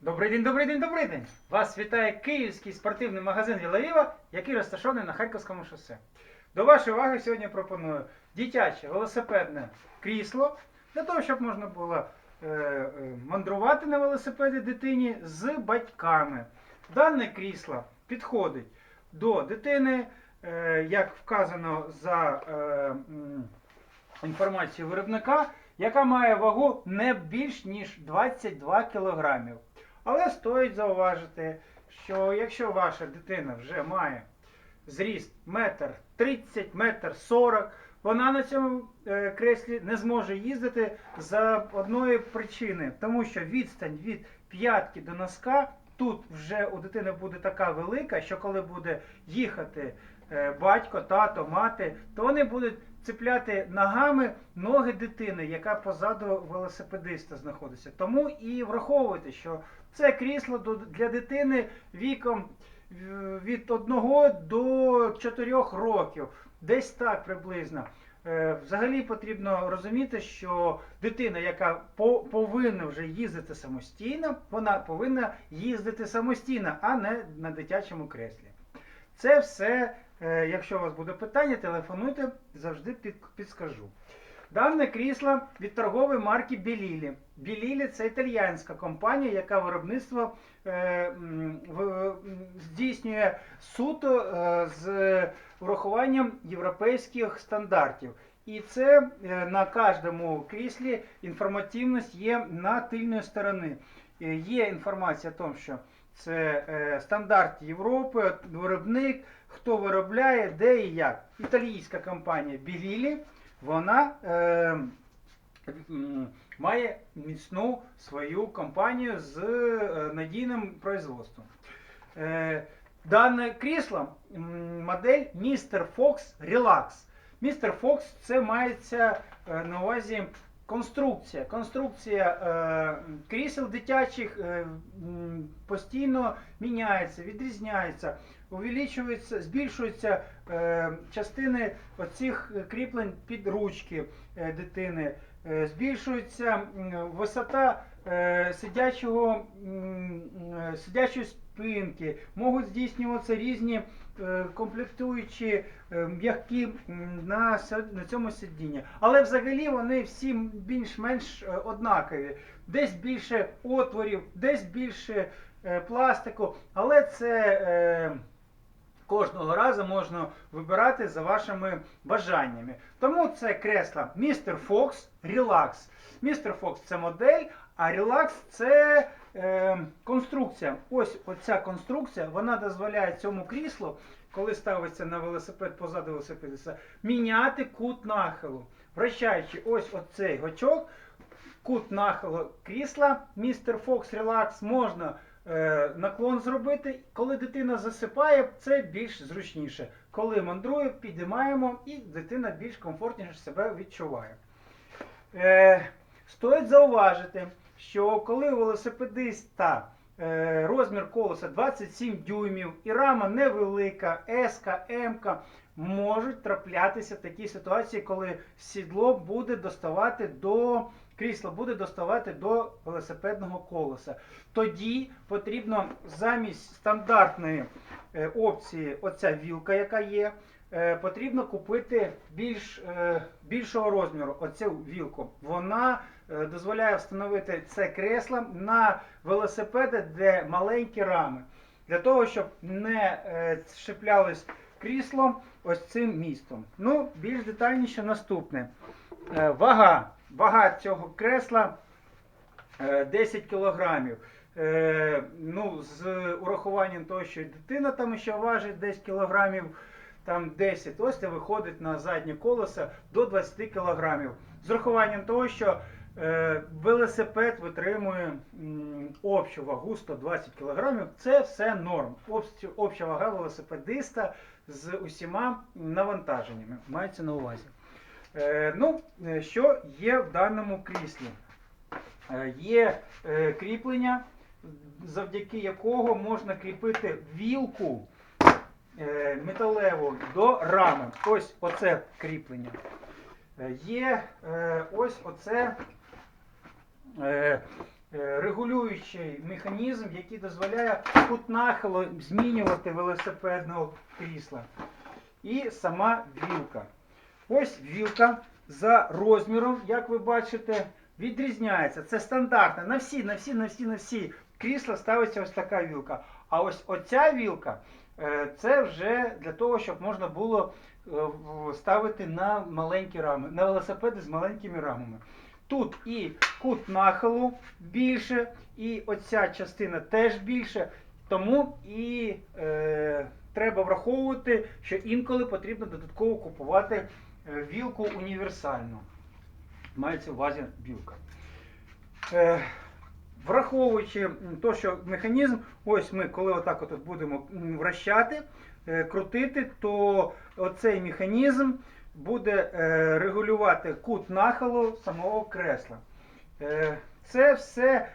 Добрий день, добрий день, добрий день! Вас вітає київський спортивний магазин Вілавіва, який розташований на Харківському шосе. До вашої уваги сьогодні пропоную дитяче велосипедне крісло для того, щоб можна було е, е, мандрувати на велосипеді дитині з батьками. Дане крісло підходить до дитини, е, як вказано за е, інформацією виробника, яка має вагу не більш ніж 22 кілограмів. Але стоїть зауважити, що якщо ваша дитина вже має зріст метр 30, метр 40, вона на цьому е, креслі не зможе їздити за одної причини, тому що відстань від п'ятки до носка тут вже у дитини буде така велика, що коли буде їхати е, батько, тато, мати, то вони будуть цепляти ногами ноги дитини, яка позаду велосипедиста знаходиться. Тому і враховуйте, що це крісло для дитини віком е, від 1 до 4 років. Десь так приблизно. Е, Взагалі потрібно розуміти, що дитина, яка по- повинна вже їздити самостійно, вона повинна їздити самостійно, а не на дитячому креслі. Це все, якщо у вас буде питання, телефонуйте, завжди під, підскажу. Дане крісло від торгової марки Білілі. Білілі це італіянська компанія, яка виробництво е, в- здійснює суто е, з урахуванням європейських стандартів. І це е, на кожному кріслі інформативність є на тильної сторони. Е, Є інформація о тому, що це е, стандарт Європи, виробник, хто виробляє, де і як. Італійська компанія Білілі, вона е, має міцну свою компанію з е, надійним производством. Е, Дане крісло модель Mr. Fox Relax. Mr. Fox це мається е, на увазі конструкція. Конструкція е, крісел дитячих е, постійно міняється, відрізняється, увеличується, збільшуються е, частини оцих кріплень під ручки е, дитини, е, збільшується висота сидячого, е, сидячої спинки, можуть здійснюватися різні е, комплектуючі е, м'які на, на цьому сидінні. Але взагалі вони всі більш-менш е, однакові. Десь більше отворів, десь більше е, пластику, але це. Кожного разу можна вибирати за вашими бажаннями. Тому це кресло Mr. Fox Relax. Mr. Fox це модель, а Relax це е, конструкція. Ось оця конструкція, вона дозволяє цьому кріслу, коли ставиться на велосипед позаду велосипедиста, міняти кут нахилу. Вращаючи ось оцей гачок, кут нахилу крісла Mr. Fox Relax можна наклон зробити. Коли дитина засипає, це більш зручніше. Коли мандрує, підіймаємо і дитина більш комфортніше себе відчуває. Е, стоїть зауважити, що коли велосипедиста е, розмір колеса 27 дюймів і рама невелика, S, М, можуть траплятися такі ситуації, коли сідло буде доставати до крісло буде доставати до велосипедного колеса. Тоді потрібно замість стандартної е, опції, оця вілка, яка є, е, потрібно купити більш, е, більшого розміру оцю вілку. Вона е, дозволяє встановити це кресло на велосипеди, де маленькі рами. Для того, щоб не е, щеплялись кріслом ось цим містом. Ну, більш детальніше наступне. Е, Вага. Вага цього кресла е, 10 кілограмів. Е, ну, з урахуванням того, що дитина там ще важить десь кілограмів там 10, ось це виходить на заднє колесо до 20 кілограмів. З урахуванням того, що е, велосипед витримує общу вагу 120 кілограмів, це все норм. Обща, вага велосипедиста з усіма навантаженнями. Мається на увазі. Е, ну, е, що є в даному кріслі? Е, є е, кріплення, завдяки якого можна кріпити вілку е, металеву до рами. Ось оце кріплення. Е, є е, ось оце е, е, регулюючий механізм, який дозволяє кут змінювати велосипедного крісла. І сама вілка. Ось вілка за розміром, як ви бачите, відрізняється. Це стандартна. На всі, на всі, на всі, на всі крісла ставиться ось така вілка. А ось оця вілка е, це вже для того, щоб можна було е, ставити на маленькі рами, на велосипеди з маленькими рамами. Тут і кут нахилу більше, і оця частина теж більше. Тому і е, треба враховувати, що інколи потрібно додатково купувати е, вілку універсальну. Мається в увазі білка. Е, враховуючи те, що механізм, ось ми, коли отак от будемо вращати, е, крутити, то оцей механізм буде е, регулювати кут нахилу самого кресла. Е, Це все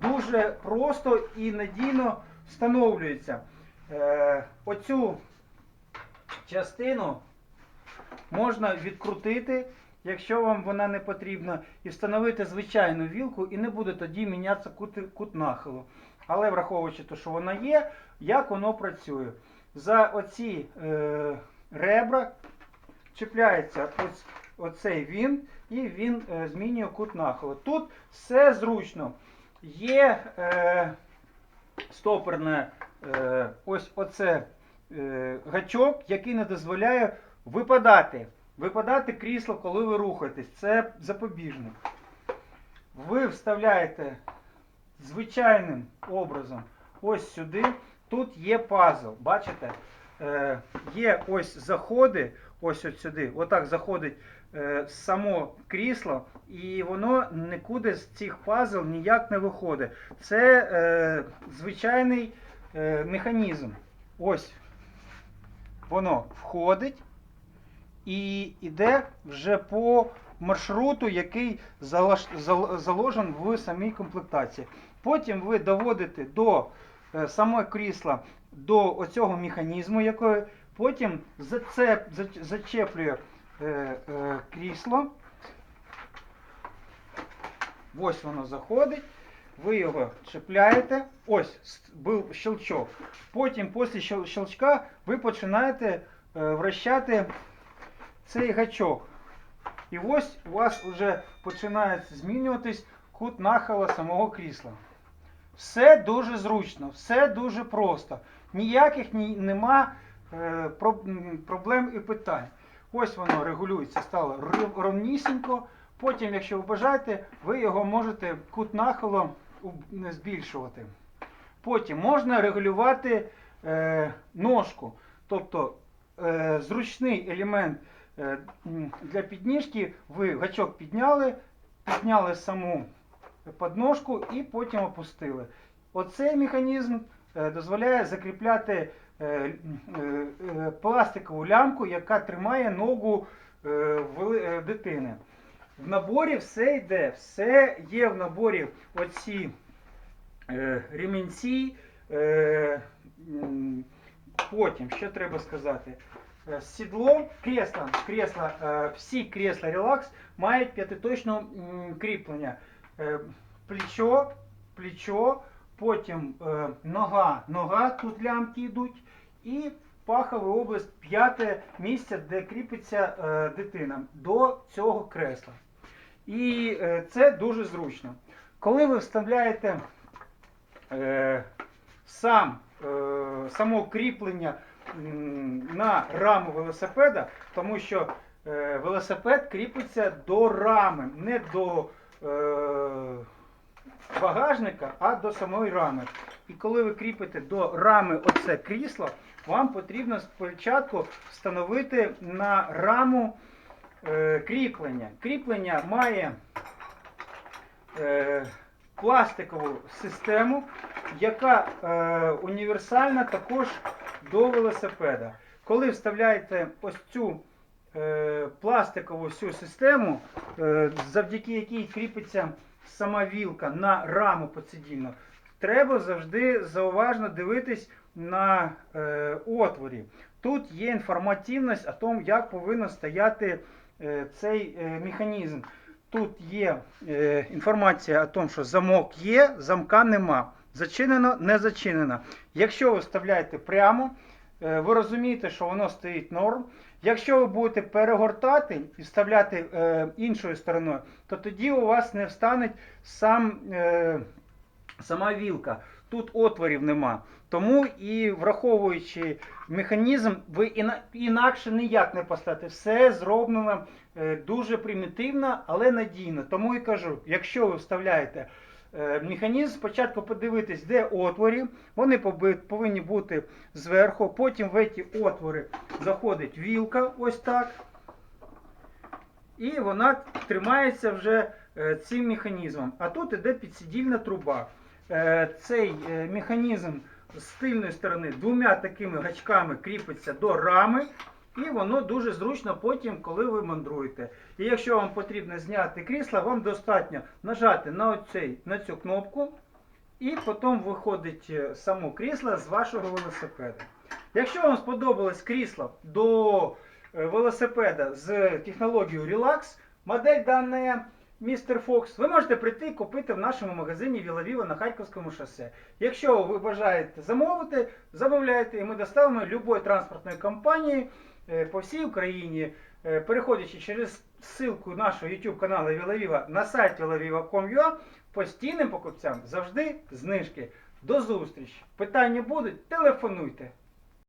дуже просто і надійно встановлюється. Е, Оцю частину можна відкрутити, якщо вам вона не потрібна, і встановити звичайну вілку, і не буде тоді мінятися кут, кут нахилу. Але враховуючи те, що вона є, як воно працює. За оці е, ребра чіпляється оцей він, і він е, змінює кут нахилу. Тут все зручно. Є е, стоперне е, ось оце е, гачок, який не дозволяє випадати. Випадати крісло, коли ви рухаєтесь. Це запобіжник. Ви вставляєте звичайним образом ось сюди. Тут є пазл. Бачите? Е, є ось заходи, ось от сюди. Отак заходить е, само крісло, і воно нікуди з цих пазл ніяк не виходить. Це е, звичайний е, механізм. Ось воно входить і йде вже по маршруту, який залаш- зал- заложен в самій комплектації. Потім ви доводите до е, самого крісла до оцього механізму, який потім зацеп, зачеплює е, е, крісло. Ось воно заходить. Ви його чіпляєте. Ось був щелчок. Потім, після щелчка, ви починаєте е, вращати цей гачок. І ось у вас вже починає змінюватись кут нахила самого крісла. Все дуже зручно, все дуже просто. Ніяких ні, нема е, про- проблем і питань. Ось воно регулюється, стало ровнісінько. Потім, якщо ви бажаєте, ви його можете кут не збільшувати. Потім можна регулювати е, ножку. Тобто е, зручний елемент е, для підніжки, ви гачок підняли, підняли саму подножку і потім опустили. Оцей механізм дозволяє закріпляти е, е, е, пластикову лямку, яка тримає ногу е, е, дитини. В наборі все йде, все є в наборі оці е, ремінці. Е, потім, що треба сказати? Е, Сідло, кресла, кресла, е, всі кресла релакс мають п'ятиточне кріплення. Е, Плечо, плечо, потім е, нога, нога, тут лямки йдуть, і пахова область, п'яте місце, де кріпиться е, дитина до цього кресла. І е, це дуже зручно. Коли ви вставляєте е, сам, е, само кріплення на раму велосипеда, тому що е, велосипед кріпиться до рами, не до е, багажника, а до самої рами. І коли ви кріпите до рами оце крісло, вам потрібно спочатку встановити на раму е, кріплення. Кріплення має е, пластикову систему, яка е, універсальна також до велосипеда. Коли вставляєте ось цю е, пластикову всю систему, е, завдяки якій кріпиться сама вілка на раму подсидільну, треба завжди зауважно дивитись на е, отворі. Тут є інформативність о тому, як повинен стояти е, цей е, механізм. тут є е, інформація о тому, що замок є, замка нема. Зачинено, не зачинено. Якщо ви вставляєте прямо, е, ви розумієте, що воно стоїть норм. Якщо ви будете перегортати і вставляти е, іншою стороною, то тоді у вас не встане сам, е, сама вілка. Тут отворів нема. Тому і враховуючи механізм, ви інакше ніяк не поставите. Все зроблено е, дуже примітивно, але надійно. Тому і кажу, якщо ви вставляєте механізм, спочатку подивитись, де отвори. Вони повинні бути зверху. Потім в ці отвори заходить вілка, ось так. І вона тримається вже е, цим механізмом. А тут іде підсидільна труба. Е, Цей е, механізм з тильної сторони двома такими гачками кріпиться до рами. І воно дуже зручно потім, коли ви мандруєте. І якщо вам потрібно зняти крісло, вам достатньо нажати на, оцей, на цю кнопку, і потім виходить е, само крісло з вашого велосипеда. Якщо вам сподобалось крісло до е, велосипеда з технологією Relax, модель дана Містер Фокс, ви можете прийти і купити в нашому магазині Вілавіва на Харківському шосе. Якщо ви бажаєте замовити, замовляйте, і ми доставимо любої транспортної компанії по всій Україні. Е, Переходячи через ссылку нашого YouTube каналу Вілавіва на сайт vilaviva.com.ua, постійним покупцям завжди знижки. До зустрічі! Питання будуть? Телефонуйте!